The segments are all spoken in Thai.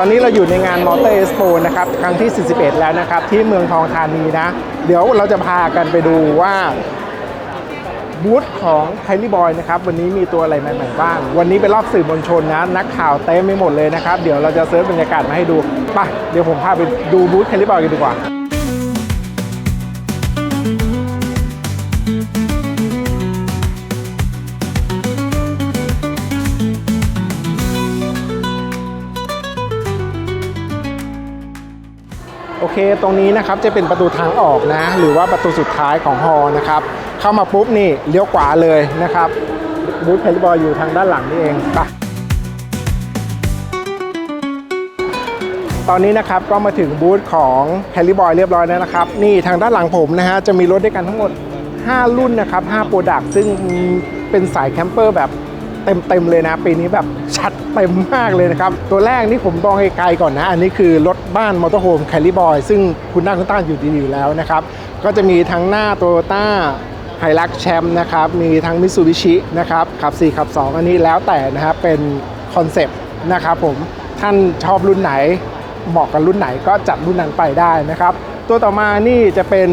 ตอนนี้เราอยู่ในงานมอเตอร์เอ็กซ์โปนะครับครั้งที่ 41 แล้วนะครับ ที่เมืองทองธานีนะ เดี๋ยวเราจะพากันไปดูว่าบูธของไทลี่บอยนะครับ วันนี้มีตัวอะไรใหม่ๆบ้าง วันนี้เป็นรอบสื่อมวลชนนะ นักข่าวเต็มไปหมดเลยนะครับ เดี๋ยวเราจะเซิร์ฟบรรยากาศมาให้ดูไปเดี๋ยวผมพาไปดูบูธไทลี่บอยกันดีกว่า โอเค ตรงนี้นะครับจะเป็นประตูทางออกนะ หรือว่าประตูสุดท้ายของฮอลนะครับ เข้ามาปุ๊บนี่เลี้ยวขวาเลยนะครับบูธเพลิบอยอยู่ทางด้านหลังนี่เองไปตอนนี้นะครับก็มาถึงบูธของแคลิบอยเรียบร้อยแล้วนะครับ นี่ทางด้านหลังผมนะฮะจะมีรถด้วยกันทั้งหมด 5 รุ่นนะครับ5โปรดักต์ซึ่งเป็นสายแคมเปอร์แบบ เต็มๆเลยนะ ปีนี้แบบชัดเต็มมากเลยนะครับ ตัวแรกนี่ผมมองไกลๆก่อนนะ อันนี้คือรถบ้านมอเตอร์โฮมแคลิบอยซึ่งคุณนั่งคุณต้านอยู่ดีๆอยู่แล้วนะครับ ก็จะมีทั้งหน้าโตโยต้าไฮรักแชมป์นะครับ มีทั้งมิ t ซูบิชินะครับขับ 4 ขับ 2 อันนี้แล้วแต่นะครับเป็นคอนเซปต์นะครับผมท่านชอบรุ่นไหนเหมาะกับรุ่นไหนก็จัดรุ่นนั้นไปได้นะครับ ตัวต่อมานี่จะเป็น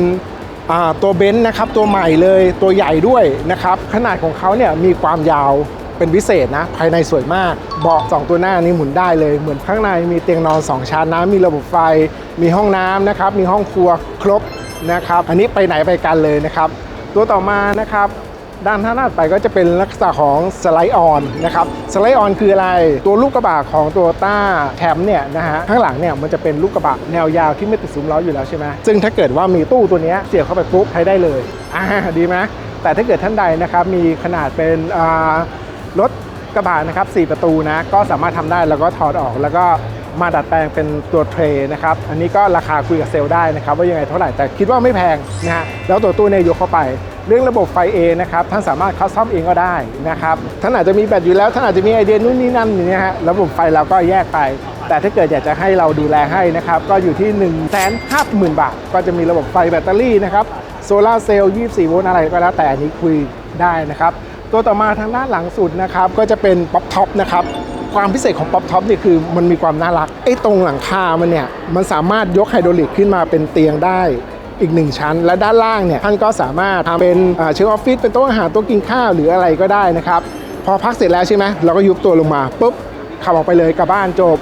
อ่าตัวเบนซ์นะครับตัวใหม่เลยตัวใหญ่ด้วยนะครับ ขนาดของเขาเนี่ยมีความยาว เป็นพิเศษนะ ภายในสวยมาก เบาะ2ตัวหน้านี่หมุนได้เลย เหมือนข้างในมีเตียงนอน 2 ชั้นนะ มีระบบไฟ มีห้องน้ำนะครับ มีห้องครัวครบนะครับ อันนี้ไปไหนไปกันเลยนะครับ ตัวต่อมานะครับด้านท่างหน้าไปก็จะเป็นลักษณะของสไลด์ออนนะครับสไลด์ออนคืออะไร ตัวลูกกระบะของตัวต้าแคมเนี่ยนะฮะข้างหลังเนี่ยมันจะเป็นลูกกระบะแนวยาวที่ไม่ติดซุ้มล้ออยู่แล้วใช่ไหมซึ่งถ้าเกิดว่ามีตู้ตัวนี้เสียบเข้าไปปุ๊บใช้ได้เลยอ่าดีไหมแต่ถ้าเกิดท่านใดนะครับมีขนาดเป็นอ่า รถกระบะนะครับ4ประตูนะก็สามารถทำได้แล้วก็ถอดออก แล้วก็มาดัดแปลงเป็นตัวเทรย์นะครับอันนี้ก็ราคาคุยกับเซลล์ได้นะครับ ว่ายังไงเท่าไหร่แต่คิดว่าไม่แพงนะฮะแล้วตัวตู้เนี่ยยกเข้าไป เรื่องระบบไฟเองนะครับท่านสามารถคัสตอมเองก็ได้นะครับท่านอาจจะมีแบตอยู่แล้วท่านอาจจะมีไอเดียนู่นนี่นั่นอย่างเงี้ยฮะระบบไฟเราก็แยกไป แต่ถ้าเกิดอยากจะให้เราดูแลให้นะครับก็อยู่ที่ 1 5 0 0 0 0 บาท ก็จะมีระบบไฟแบตเตอรี่นะครับโซลาเซลล์24 โวลต์อะไรก็แล้วแต่อันนี้คุยได้นะครับ ตัวต่อมาทางด้านหลังสุดนะครับก็จะเป็นป๊อปท็อปนะครับความพิเศษของป๊อปท็อปนี่คือมันมีความน่ารักไอ้ตรงหลังคามันเนี่ยมันสามารถยกไฮดรอลิกขึ้นมาเป็นเตียงได้อีกหนึ่งชั้น และด้านล่างเนี่ยท่านก็สามารถทำเป็นเชลฟ์ออฟฟิศเป็นโต๊ะอาหารโต๊ะกินข้าวหรืออะไรก็ได้นะครับพอพักเสร็จแล้วใช่ไหมเราก็ยุบตัวลงมาปุ๊บขับออกไปเลยกลับบ้านจบ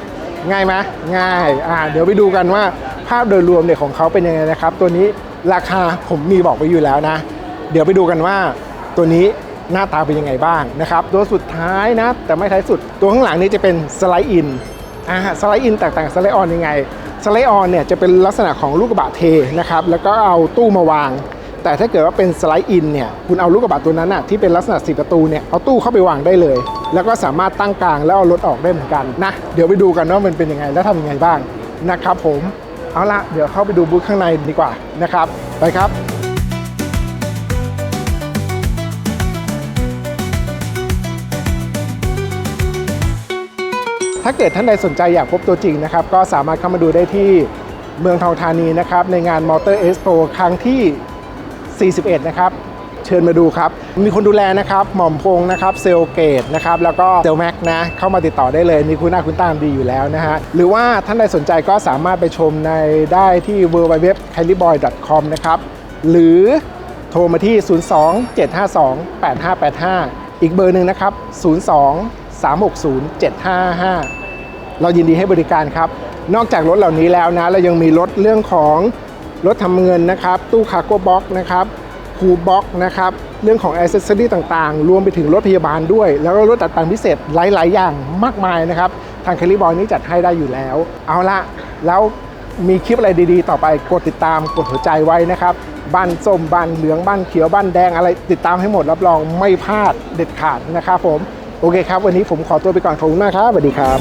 ง่ายไหมง่ายอ่าเดี๋ยวไปดูกันว่าภาพโดยรวมเนี่ยของเขาเป็นยังไงนะครับ ตัวนี้ราคาผมมีบอกไปอยู่แล้วนะ เดี๋ยวไปดูกันว่าตัวนี้ หน้าตาเป็นยังไงบ้างนะครับตัวสุดท้ายนะ แต่ไม่ท้ายสุดตัวข้างหลังนี้จะเป็นสไลด์อินอ่าสไลด์อินแตกต่างสไลด์ออนยังไงสไลด์ออนเนี่ยจะเป็นลักษณะของลูกกระบะเทนะครับแล้วก็เอาตู้มาวาง แต่ถ้าเกิดว่าเป็นสไลด์อินเนี่ยคุณเอาลูกกระบะตัวนั้นน่ะที่เป็นลักษณะสีประตูเนี่ยเอาตู้เข้าไปวางได้เลย แล้วก็สามารถตั้งกลางแล้วเอารถออกได้เหมือนกันนะเดี๋ยวไปดูกันว่ามันเป็นยังไงและทำยังไงบ้างนะครับผมเอาละเดี๋ยวเข้าไปดูบูธข้างในดีกว่านะครับไปครับ ถ้าเกิดท่านใดสนใจอยากพบตัวจริงนะครับ ก็สามารถเข้ามาดูได้ที่เมืองทองธานีนะครับ ในงานมอเตอร์เอ็กซ์โปครั้งที่ 41 นะครับ เชิญมาดูครับ มีคนดูแลนะครับ หม่อมพงษ์นะครับ เซลเกตนะครับ แล้วก็เซลแม็กนะ เข้ามาติดต่อได้เลย มีคุณหน้าคุณตามดีอยู่แล้วนะฮะ หรือว่าท่านใดสนใจก็สามารถไปชมในได้ที่ w w w k a l i b o y c o m นะครับ หรือโทรมาที่ 02 752 8585 อีกเบอร์หนึ่งนะครับ 02 360 7555 เรายินดีให้บริการครับ นอกจากรถเหล่านี้แล้วนะ เรายังมีรถเรื่องของรถทำเงินนะครับ ตู้คาร์โก้บ็อกนะครับคูบ็อกนะครับ เรื่องของอ c เซสซอรี่ต่างๆ รวมไปถึงรถพยาบาลด้วย แล้วก็รถตัดแต่งพิเศษหลาย ๆ อย่างมากมายนะครับ ทางคลิบอยนี้จัดให้ได้อยู่แล้ว เอาละแล้วมีคลิปอะไรดีๆ ต่อไปกดติดตามกดหัวใจไว้นะครับบ้านส้มบ้านเหลืองบ้านเขียวบ้านแดงอะไร ติดตามให้หมดรับรองไม่พลาดเด็ดขาดนะครับผม โอเคครับ วันนี้ผมขอตัวไปก่อนขอบคุณมากครับสวัสดีครับ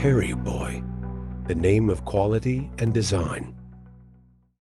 Carry Boy, the name of quality and design.